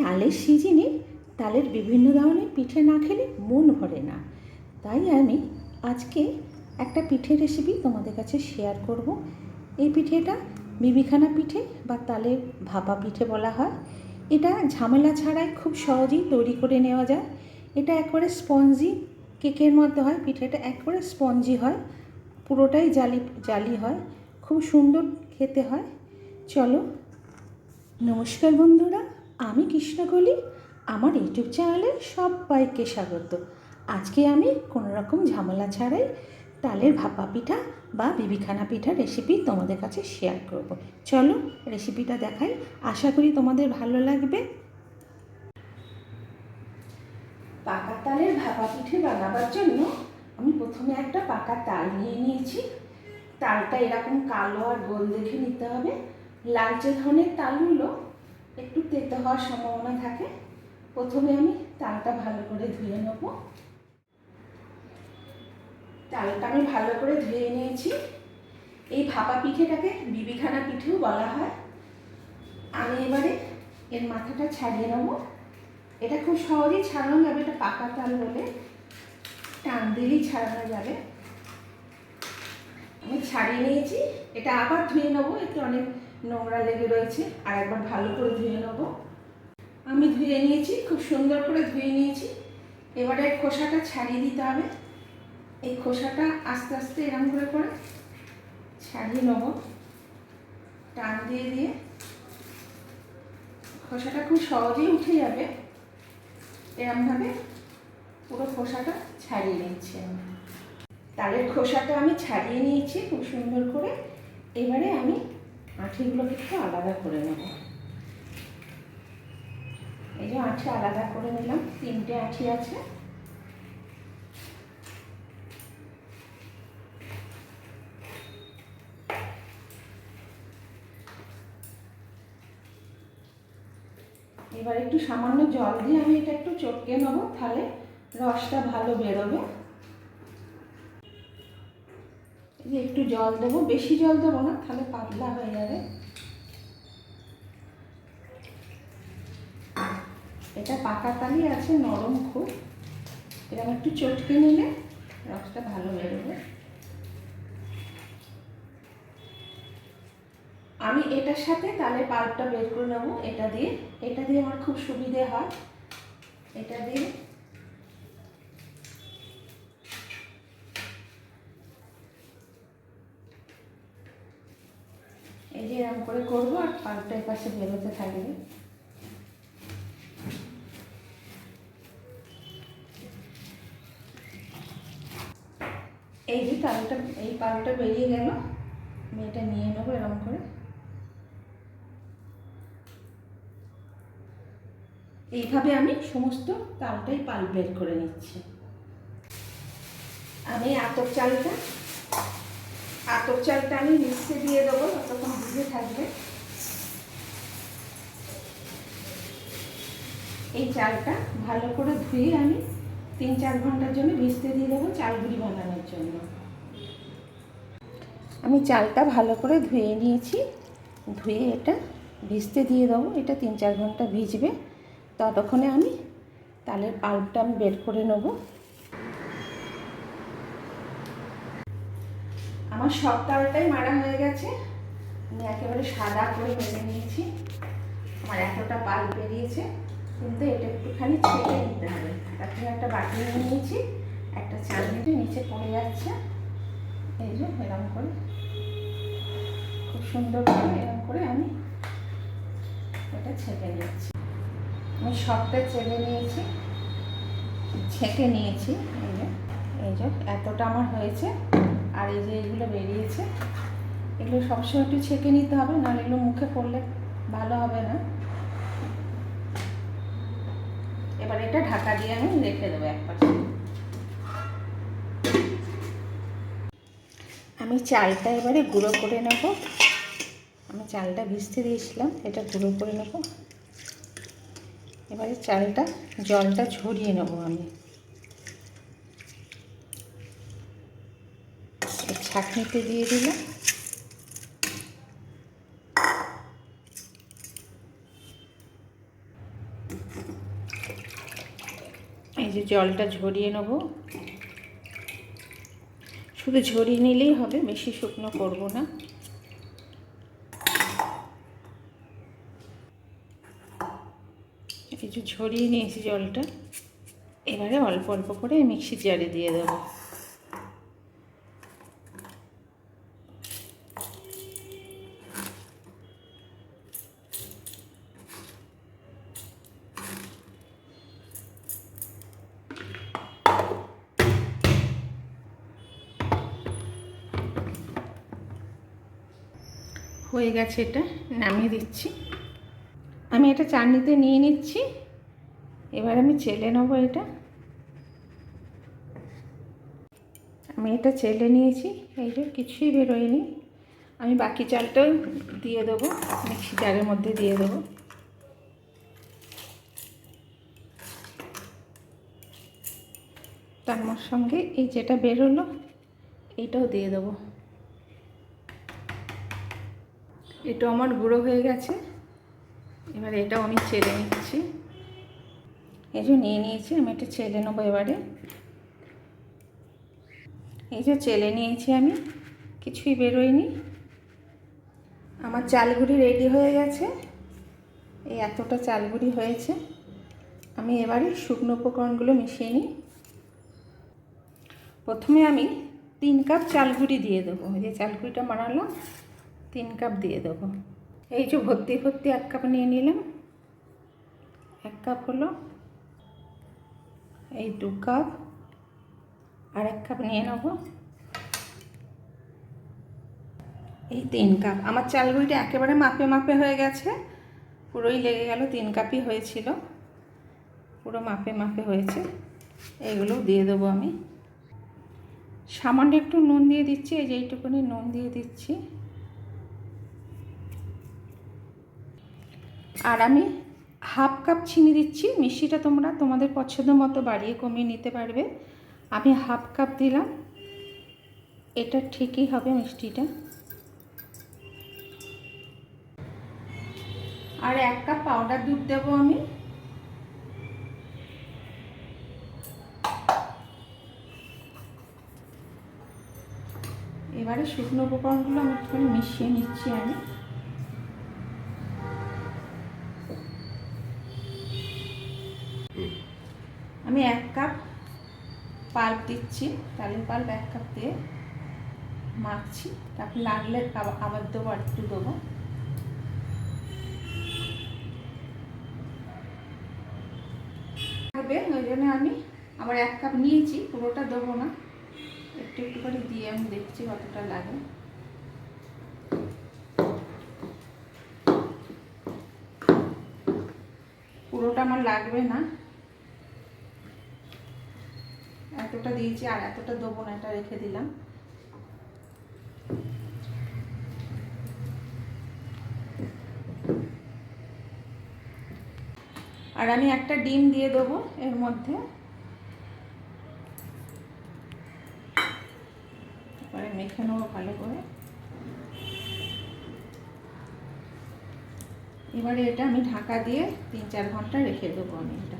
তালের সিজনে তালের বিভিন্ন ধরনের পিঠে না খেলে মন ভরে না। তাই আমি আজকে একটা পিঠে রেসিপি তোমাদের কাছে শেয়ার করব। এই পিঠেটা বিবিখানা পিঠে বা তালের ভাপা পিঠে বলা হয়। এটা ঝামেলা ছাড়াই খুব সহজেই তৈরি করে নেওয়া যায়। এটা একবারে স্পঞ্জি কেকের মধ্যে হয়, পিঠেটা একবারে স্পঞ্জি হয়, পুরোটাই জালি জালি হয়, খুব সুন্দর খেতে হয়। চলো, নমস্কার বন্ধুরা। আমি কৃষ্ণকলি আমার ইউটিউব চ্যানেলে সবাইকে স্বাগত। আজকে আমি কোনো রকম ঝামেলা ছাড়াই তালের ভাপা পিঠা বা বিবিখানা পিঠা রেসিপি তোমাদের কাছে শেয়ার করব। চলো রেসিপিটা দেখাই, আশা করি তোমাদের ভালো লাগবে। পাকা তালের ভাপা পিঠে বানাবার জন্য আমি প্রথমে একটা পাকা তাল নিয়ে নিয়েছি। তালটা এরকম কালো আর গোল দেখে নিতে হবে। লালচে ধরনের তালগুলো একটু তেতো হওয়ার সম্ভাবনা থাকে, প্রথমে আমি তালটা ভালো করে ধুয়ে নেব। তালটা আমি ভালো করে ধুয়ে নিয়েছি। এই ভাপা পিঠেটাকে বিবিখানা পিঠেও বলা হয়। আমি এবারে এর মাথাটা ছাড়িয়ে নেব। এটা খুব সহজেই ছাড়ানো যাবে, এটা পাকা তাল বলে। টান দিলেই ছাড়ানো যাবে। আমি ছাড়িয়ে নিয়েছি, এটা আবার ধুয়ে নেব এতে অনেক নোংরা লেগে রয়েছে, আর একবার ভালো করে ধুয়ে নেব। আমি ধুয়ে নিয়েছি, খুব সুন্দর করে ধুয়ে নিয়েছি। এবারে খোসাটা ছাড়িয়ে দিতে হবে। এই খোসাটা আস্তে আস্তে এরম করে করে ছাড়িয়ে নেব। টান দিয়ে দিয়ে। খোসাটা খুব সহজেই উঠে যাবে। এরমভাবে পুরো খোসাটা ছাড়িয়ে নিচ্ছি আমি। তালের খোসাটা আমি ছাড়িয়ে নিয়েছি, খুব সুন্দর করে। এবারে আমি আঁঠিগুলোকে একটু আলাদা করে নেব। এই যে আঁঠি আলাদা করে নিলাম, তিনটে আঁঠি আছে। এবার একটু সামান্য জল দিয়ে আমি এটা একটু চটকে নেব, তাহলে রসটা ভালো বেরোবে এই যে একটু জল দেবো, বেশি জল দেবো না, তাহলে পাতলা হয়ে যাবে। এটা পাকা তালি আছে, নরম খুব। এরকম একটু চটকে নিলে রসটা ভালো বেরোবে। আমি এটার সাথে তালের পাল্পটা বের করে নেব, এটা দিয়ে। এটা দিয়ে আমার খুব সুবিধে হয়। এটা দিয়ে এরকম করে করব আর এই পাশে বেরোতে থাকবে। এই যে তালটা এই পালটা বেরিয়ে গেল। আমি এটা নিয়ে নেব এরকম করে। এইভাবে আমি সমস্ত তালটাই পাল বের করে নিচ্ছি। আমি আতপ চালটা আতপ চালটা আমি মিক্সে দিয়ে দেবো, ততক্ষণ ভিজে থাকবে। এই চালটা ভালো করে ধুয়ে আমি তিন চার ঘণ্টার জন্য ভিজতে দিয়ে দেবো চালগুড়ি বানানোর জন্য। আমি চালটা ভালো করে ধুয়ে নিয়েছি। ধুয়ে এটা ভিজতে দিয়ে দেবো, এটা তিন চার ঘণ্টা ভিজবে। ততক্ষণে আমি তালের পাল্পটা আমি বের করে নেব। আমার সব তালটাই মারা হয়ে গেছে। আমি একেবারে সাদা করে মেরে নিয়েছি। আমার এতটা পাল বেরিয়েছে কিন্তু এটা একটুখানি ছেড়ে নিতে হবে। তার তারপরে একটা বাটি নিয়ে নিয়েছি। একটা চাটনিতে নিচে পড়ে যাচ্ছে। এই যে এরকম করে। খুব সুন্দর করে এরকম করে আমি এটা ছেঁকে নিচ্ছি। আমি সবটা চেলে নিয়েছি। ছেঁকে নিয়েছি। এই যে এই যে, এতটা আমার হয়েছে। আর এই যে এইগুলো বেরিয়েছে, এগুলো সবসময় একটু ছেঁকে নিতে হবে, নাহলে এগুলো মুখে পড়লে ভালো হবে না। এবার এটা ঢাকা দিয়ে আমি রেখে দেবো এক আমি চালটা এবারে গুঁড়ো করে নেব। আমি চালটা ভিজতে দিয়েছিলাম, এটা গুঁড়ো করে নেব। এবারে চালটা জলটা ঝরিয়ে নেব আমি। ছাঁকনিতে দিয়ে দিলাম। এই যে জলটা ঝরিয়ে নেব। শুধু ঝরিয়ে নিলেই হবে, বেশি শুকনো করব না। কিছু ঝরিয়ে নিয়েছি জলটা। এবারে অল্প অল্প করে মিক্সি জারে দিয়ে দেবো। হয়ে গেছে এটা, নামিয়ে দিচ্ছি। আমি এটা চাটনিতে নিয়ে নিচ্ছি। এবার আমি চেলে নেব এটা। আমি এটা চেলে নিয়েছি, এই যে কিছুই বেরোয়নি। আমি বাকি চালটাও দিয়ে দেবো, মিক্সি জারের মধ্যে দিয়ে দেবো। তার সঙ্গে এই যেটা বেরোলো, এইটাও দিয়ে দেবো। এটা আমার গুঁড়ো হয়ে গেছে। এবার এটাও আমি চেলে নিচ্ছি। এই যে নিয়ে নিয়েছি, আমি এটা চেলে নেব এবারে। এই যে চেলে নিয়েছি আমি, কিছুই বেরোয়নি। আমার চালগুড়ি রেডি হয়ে গেছে। এই এতটা চালগুড়ি হয়েছে। আমি এবারে শুকনো উপকরণগুলো মিশিয়ে নিই। প্রথমে আমি তিন কাপ চালগুড়ি দিয়ে দেবো। যে চালগুড়িটা বানালাম। তিন কাপ দিয়ে দেবো। এই যে ভর্তি ভর্তি এক কাপ নিয়ে নিলাম। এক কাপ হলো এই দু কাপ। আর এক কাপ নিয়ে নেব এই তিন কাপ। আমার চালগুড়িটা একেবারে মাপে মাপে হয়ে গেছে। পুরোই লেগে গেল, তিন কাপই হয়েছিল। পুরো মাপে মাপে হয়েছে। এইগুলো দিয়ে দেবো আমি। সামান্য একটু নুন দিয়ে দিচ্ছি, এই যে এইটুকুনি নুন দিয়ে দিচ্ছি। আর আমি হাফ কাপ চিনি দিচ্ছি, মিষ্টিটা তোমরা তোমাদের পছন্দ মতো বাড়িয়ে কমিয়ে নিতে পারবে। আমি হাফ কাপ দিলাম। এটা ঠিকই হবে মিষ্টিটা। আর এক কাপ পাউডার দুধ দেবো আমি। এবারে শুকনো উপকরণগুলো আমি একটুখানি মিশিয়ে নিচ্ছি আমি। আমি এক কাপ পাল্প দিচ্ছি তালের পাল্প এক কাপ দিয়ে মাখছি। তারপর লাগলে আবার দেবো আর একটু দেবো। হবে ওই জন্য আমি আবার এক কাপ নিয়েছি, পুরোটা দেবো না। একটু একটু করে দিয়ে আমি দেখছি কতটা লাগে। পুরোটা আমার লাগবে না। এতটা দিয়েছি আর এতটা দেবো না, এটা রেখে দিলাম। আর আমি একটা ডিম দিয়ে দেবো এর মধ্যে। মেখে নেব ভালো করে। এবারে এটা আমি ঢাকা দিয়ে তিন চার ঘণ্টা রেখে দেবো আমি এটা।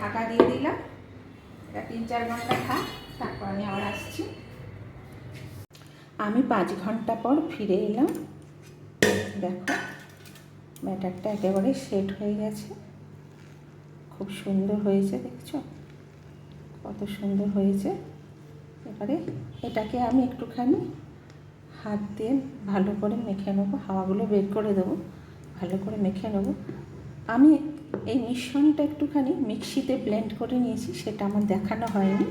ঢাকা দিয়ে দিলাম। এটা তিন চার ঘণ্টা থাক, তারপর আমি আবার আসছি। আমি পাঁচ ঘণ্টা পর ফিরে এলাম। দেখো, ব্যাটারটা একেবারে সেট হয়ে গেছে। খুব সুন্দর হয়েছে, দেখছ? কত সুন্দর হয়েছে। এবারে এটাকে আমি একটুখানি হাত দিয়ে ভালো করে মেখে নেব, হাওয়াগুলো বের করে দেবো, ভালো করে মেখে নেব। আমি এই মিশ্রণটা একটুখানি মিক্সিতে ব্লেন্ড করে নিয়েছি, সেটা আমার দেখানো হয়নি।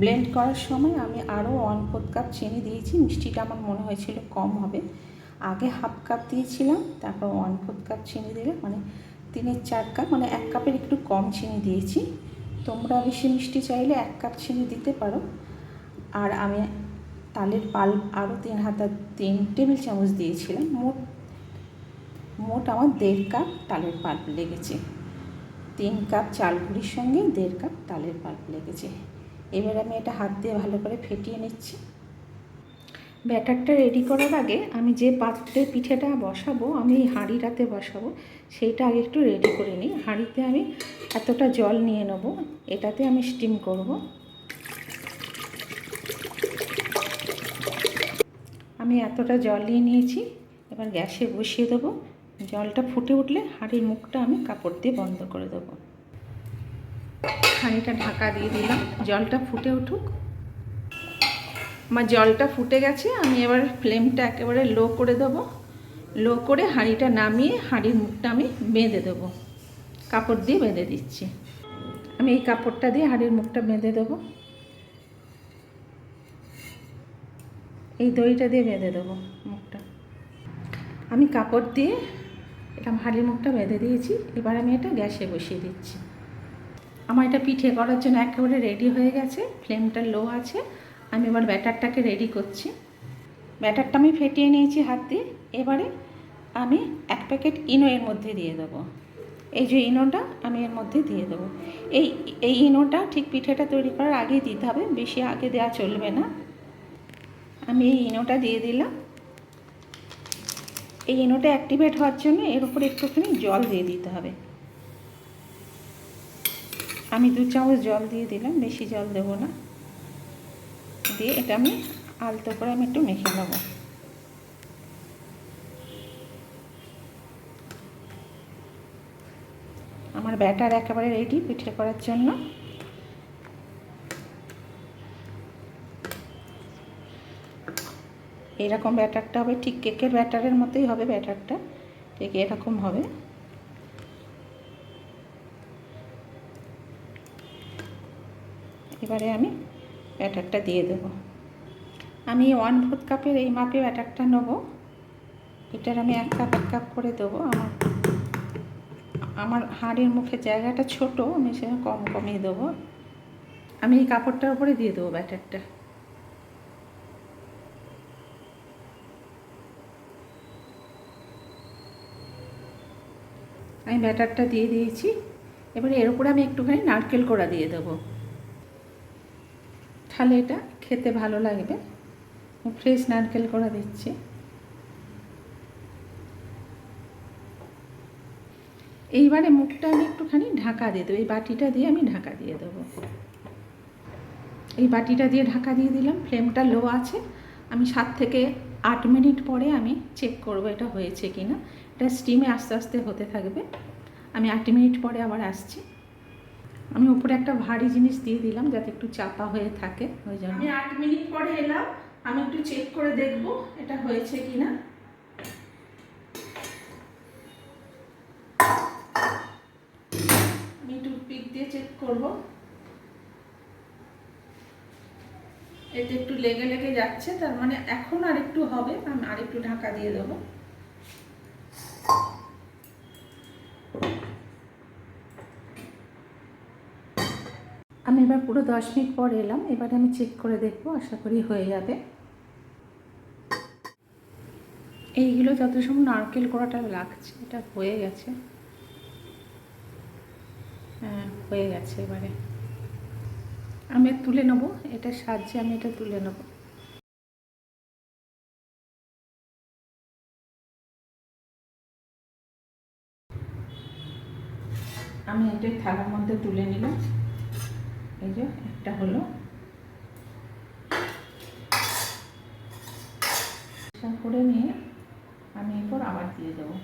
ব্লেন্ড করার সময় আমি আরও ওয়ান ফোর্থ কাপ চিনি দিয়েছি, মিষ্টিটা আমার মনে হয়েছিল কম হবে। আগে হাফ কাপ দিয়েছিলাম, তারপর ওয়ান ফোর্থ কাপ চিনি দিলে মানে তিনের চার কাপ মানে এক কাপের একটু কম চিনি দিয়েছি। তোমরা বেশি মিষ্টি চাইলে এক কাপ চিনি দিতে পারো। আর আমি তালের পাল আরও তিন হাতা, তিন টেবিল চামচ দিয়েছিলাম, মোট মোট আমার দেড় কাপ তালের পাল্প লেগেছে। তিন কাপ চাল গুঁড়ির সঙ্গে দেড় কাপ তালের পাল্প লেগেছে। এবার আমি এটা হাত দিয়ে ভালো করে ফেটিয়ে নিচ্ছি। ব্যাটারটা রেডি করার আগে আমি যে পাত্রে পিঠেটা বসাবো, আমি হাঁড়িটাতে বসাবো, সেইটা আগে একটু রেডি করে নিই। হাঁড়িতে আমি এতটা জল নিয়ে নেব, এটাতে আমি স্টিম করব। আমি এতটা জল নিয়ে নিয়েছি, এবার গ্যাসে বসিয়ে দেবো। জলটা ফুটে উঠলে হাঁড়ির মুখটা আমি কাপড় দিয়ে বন্ধ করে দেবো। হাঁড়িটা ঢাকা দিয়ে দিলাম, জলটা ফুটে উঠুক। আমার জলটা ফুটে গেছে, আমি এবার ফ্লেমটা একেবারে লো করে দেবো। লো করে হাঁড়িটা নামিয়ে হাঁড়ির মুখটা আমি বেঁধে দেবো। কাপড় দিয়ে বেঁধে দিচ্ছি। আমি এই কাপড়টা দিয়ে হাঁড়ির মুখটা বেঁধে দেবো। এই দইটা দিয়ে বেঁধে দেবো মুখটা। আমি কাপড় দিয়ে এটা হাঁড়ির মুখটা বেঁধে দিয়েছি। এবার আমি এটা গ্যাসে বসিয়ে দিচ্ছি। আমার এটা পিঠে করার জন্য একেবারে রেডি হয়ে গেছে। ফ্লেমটা লো আছে। আমি এবার ব্যাটারটাকে রেডি করছি। ব্যাটারটা আমি ফেটিয়ে নিয়েছি হাত দিয়ে। এবারে আমি এক প্যাকেট ইনো এর মধ্যে দিয়ে দেবো। এই যে ইনোটা আমি এর মধ্যে দিয়ে দেবো। এই এই ইনোটা ঠিক পিঠেটা তৈরি করার আগেই দিতে হবে। বেশি আগে দেওয়া চলবে না। আমি এই ইনোটা দিয়ে দিলাম। এই ইনোটা অ্যাক্টিভেট হওয়ার জন্য এর উপরে একটুখানি জল দিয়ে দিতে হবে। আমি দু চামচ জল দিয়ে দিলাম, বেশি জল দেবো না। দিয়ে এটা আমি আলতো করে আমি একটু মেখে নেব। আমার ব্যাটার একেবারে রেডি পিঠে করার জন্য। এরকম ব্যাটারটা হবে, ঠিক কেকের ব্যাটারের মতোই হবে ব্যাটারটা, ঠিক এরকম হবে। এবারে আমি ব্যাটারটা দিয়ে দেবো। আমি ওয়ান ফোর্থ কাপের এই মাপে ব্যাটারটা নেব। এটার আমি এক কাপ এক কাপ করে দেবো। আমার আমার হাঁড়ির মুখের জায়গাটা ছোট, আমি সে কম কমই দেবো। আমি এই কাপড়টার উপরে দিয়ে দেবো ব্যাটারটা। আমি ব্যাটারটা দিয়ে দিয়েছি। এবারে এর উপরে আমি একটুখানি নারকেল কোড়া দিয়ে দেবো। তাহলে এটা খেতে ভালো লাগবে। ফ্রেশ নারকেল কোড়া দিচ্ছি। এইবারে মুখটা আমি একটুখানি ঢাকা দিয়ে দেবো। এই বাটিটা দিয়ে আমি ঢাকা দিয়ে দেবো। এই বাটিটা দিয়ে ঢাকা দিয়ে দিলাম। ফ্লেমটা লো আছে। আমি সাত থেকে আট মিনিট পরে আমি চেক করব এটা হয়েছে কি না এটা স্টিমে আস্তে আস্তে হতে থাকবে। আমি আট মিনিট পরে আবার আসছি। আমি উপরে একটা ভারী জিনিস দিয়ে দিলাম যাতে একটু চাপা হয়ে থাকে, ওই জন্য। আমি আট মিনিট পরে এলাম। আমি একটু চেক করে দেখব এটা হয়েছে কি না আমি টুথপিক দিয়ে চেক করব। এতে একটু লেগে লেগে যাচ্ছে, তার মানে এখন আর একটু হবে, আমি আর একটু ঢাকা দিয়ে দেবো। এবার পুরো দশ মিনিট পর এলাম, এবারে আমি চেক করে দেখব, আশা করি হয়ে যাবে। এইগুলো যত সময় নারকেল করাটা লাগছে, এটা হয়ে গেছে। হ্যাঁ হয়ে গেছে এবারে। আমি তুলে নেব, এটার সাহায্যে আমি এটা তুলে নেব। আমি এটা থালার মধ্যে তুলে নিলাম। এই যে, একটা হলো। করে নিয়ে আমি এরপর আবার দিয়ে দেবো।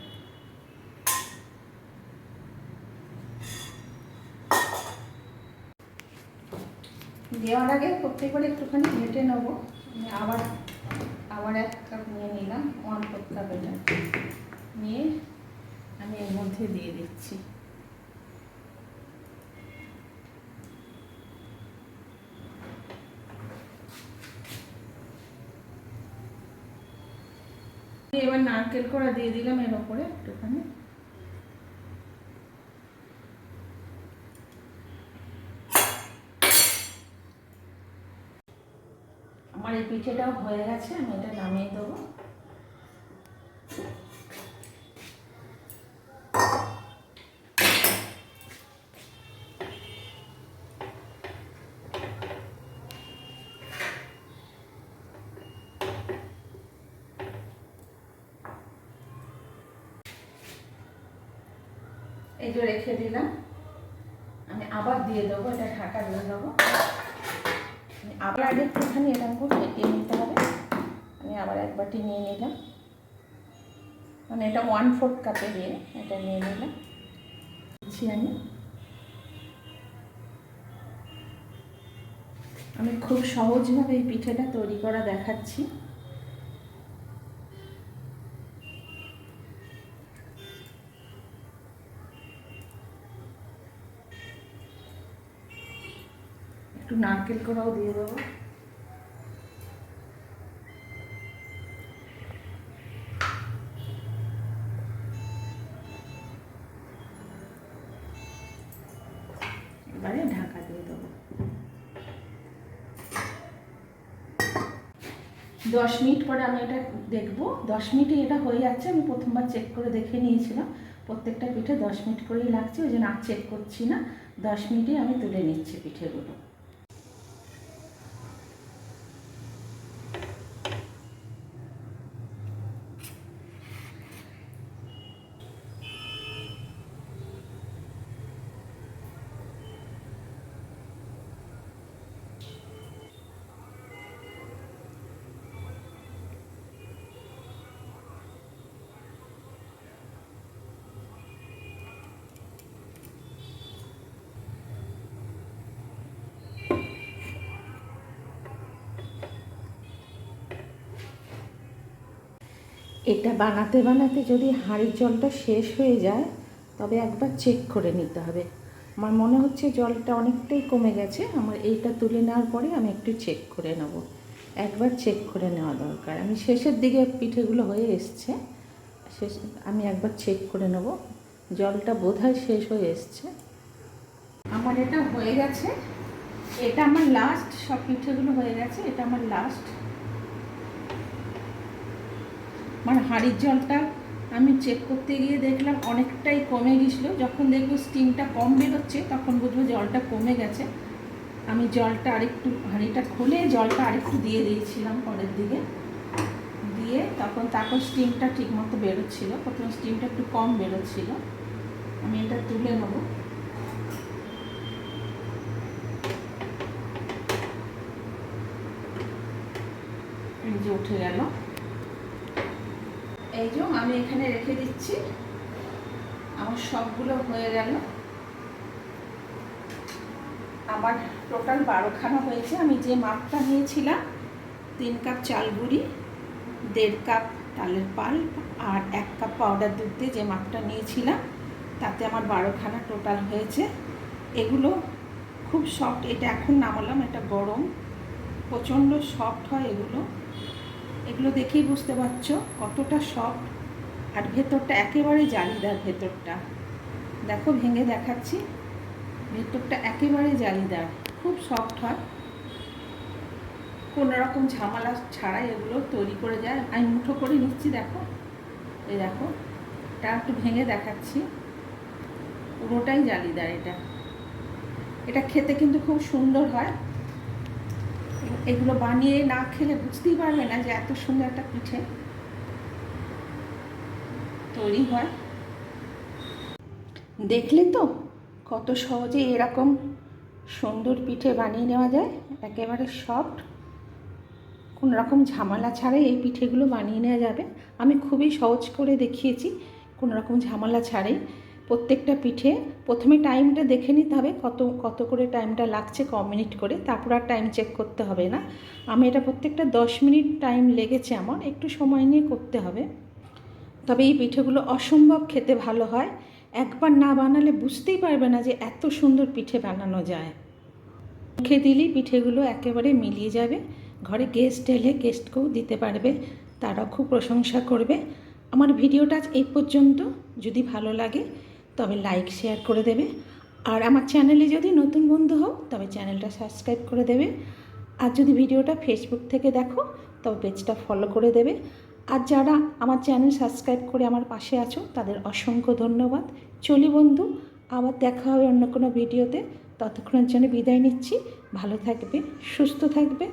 দেওয়ার আগে প্রত্যেকবার একটুখানি ঘেটে নেব। আবার আবার এক কাপ নিয়ে নিলাম ফোর কাপ এটা নিয়ে আমি এর মধ্যে দিয়ে দিচ্ছি এবার নারকেল করা দিয়ে দিলাম এর ওপরে একটুখানি। আমার এই পিঠেটাও হয়ে গেছে, আমি এটা নামিয়ে দেবো। এই রেখে দিলাম। আমি আবার দিয়ে দেবো, এটা ঢাকা দিয়ে দেবো। আবার আগে একটুখানি এরকম করে ফেটিয়ে নিতে হবে। আমি আবার এক বাটি নিয়ে নিলাম। মানে এটা ওয়ান ফোর্থ কাপে দিয়ে এটা নিয়ে নিলাম। দিচ্ছি আমি। আমি খুব সহজভাবে এই পিঠেটা তৈরি করা দেখাচ্ছি। একটু নারকেল করাও দিয়ে দেবো। এবারে ঢাকা দিয়ে দেবো। দশ মিনিট পরে আমি এটা দেখব। দশ মিনিটে এটা হয়ে যাচ্ছে, আমি প্রথমবার চেক করে দেখে নিয়েছিলাম। প্রত্যেকটা পিঠে দশ মিনিট করেই লাগছে, ওই জন্য আর চেক করছি না। দশ মিনিটে আমি তুলে নিচ্ছি পিঠেগুলো। এটা বানাতে বানাতে যদি হাঁড়ির জলটা শেষ হয়ে যায়, তবে একবার চেক করে নিতে হবে। আমার মনে হচ্ছে জলটা অনেকটাই কমে গেছে, আমার এইটা তুলে নেওয়ার পরে আমি একটু চেক করে নেব। একবার চেক করে নেওয়া দরকার। আমি শেষের দিকে পিঠেগুলো হয়ে এসছে। শেষ, আমি একবার চেক করে নেব। জলটা বোধহয় শেষ হয়ে এসছে। আমার এটা হয়ে গেছে। এটা আমার লাস্ট সব পিঠেগুলো হয়ে গেছে। এটা আমার লাস্ট মানে হাঁড়ির জলটা আমি চেক করতে গিয়ে দেখলাম অনেকটাই কমে গেছিল যখন দেখব স্টিমটা কম বেরোচ্ছে, তখন বুঝব জলটা কমে গেছে। আমি জলটা আরেকটু, হাঁড়িটা খুলে জলটা আরেকটু দিয়ে দিয়েছিলাম পরের দিকে। দিয়ে তখন তারপর স্টিমটা ঠিক মতো বেরোচ্ছিলো। প্রথমে স্টিমটা একটু কম বেরোচ্ছিলো। আমি এটা তুলে নেব। এই যে উঠে গেল। এই যে আমি এখানে রেখে দিচ্ছি। আমার সবগুলো হয়ে গেল। আমার টোটাল বারোখানা হয়েছে। আমি যে মাপটা নিয়েছিলাম, তিন কাপ চাল গুঁড়ি, দেড় কাপ তালের পাল আর এক কাপ পাউডার দুধ দিয়ে যে মাপটা নিয়েছিলাম, তাতে আমার বারোখানা টোটাল হয়েছে। এগুলো খুব সফট এটা এখন নামালাম, এটা গরম। প্রচণ্ড সফট হয় এগুলো। এগুলো দেখেই বুঝতে পারছ কতটা সফট আর ভেতরটা একেবারে জালিদার ভেতরটা। দেখো, ভেঙে দেখাচ্ছি। ভেতরটা একেবারে জালিদার, খুব সফট হয়। কোনো রকম ঝামেলা ছাড়াই এগুলো তৈরি করে যায়। আমি মুঠো করে নিচ্ছি, দেখো। এই দেখো, এটা একটু ভেঙে দেখাচ্ছি। পুরোটাই জালিদার এটা। এটা খেতে কিন্তু খুব সুন্দর হয়। এগুলো বানিয়ে না খেলে বুঝতেই পারবে না যে এত সুন্দর একটা পিঠে তৈরি হয়। দেখলে তো কত সহজে এরকম সুন্দর পিঠে বানিয়ে নেওয়া যায়। একেবারে সফট কোনো রকম ঝামেলা ছাড়াই এই পিঠেগুলো বানিয়ে নেওয়া যাবে। আমি খুবই সহজ করে দেখিয়েছি, কোনো রকম ঝামেলা ছাড়াই। প্রত্যেকটা পিঠে প্রথমে টাইমটা দেখে নিতে হবে কত কত করে টাইমটা লাগছে ক মিনিট করে, তারপর আর টাইম চেক করতে হবে না। আমি এটা প্রত্যেকটা দশ মিনিট টাইম লেগেছে আমার, একটু সময় নিয়ে করতে হবে। তবে এই পিঠেগুলো অসম্ভব খেতে ভালো হয়। একবার না বানালে বুঝতেই পারবে না যে এত সুন্দর পিঠে বানানো যায়। মুখে দিলেই পিঠেগুলো একেবারে মিলিয়ে যাবে। ঘরে গেস্ট এলে গেস্টকেও দিতে পারবে, তারাও খুব প্রশংসা করবে। আমার ভিডিওটা আজ এই পর্যন্ত। যদি ভালো লাগে তবে লাইক শেয়ার করে দেবে। আর আমার চ্যানেলে যদি নতুন বন্ধু হও, তবে চ্যানেলটা সাবস্ক্রাইব করে দেবে। আর যদি ভিডিওটা ফেসবুক থেকে দেখো, তবে পেজটা ফলো করে দেবে। আর যারা আমার চ্যানেল সাবস্ক্রাইব করে আমার পাশে আছো, তাদের অসংখ্য ধন্যবাদ। চলি বন্ধু, আবার দেখা হবে অন্য কোনো ভিডিওতে ততক্ষণের জন্য বিদায় নিচ্ছি। ভালো থাকবে, সুস্থ থাকবে।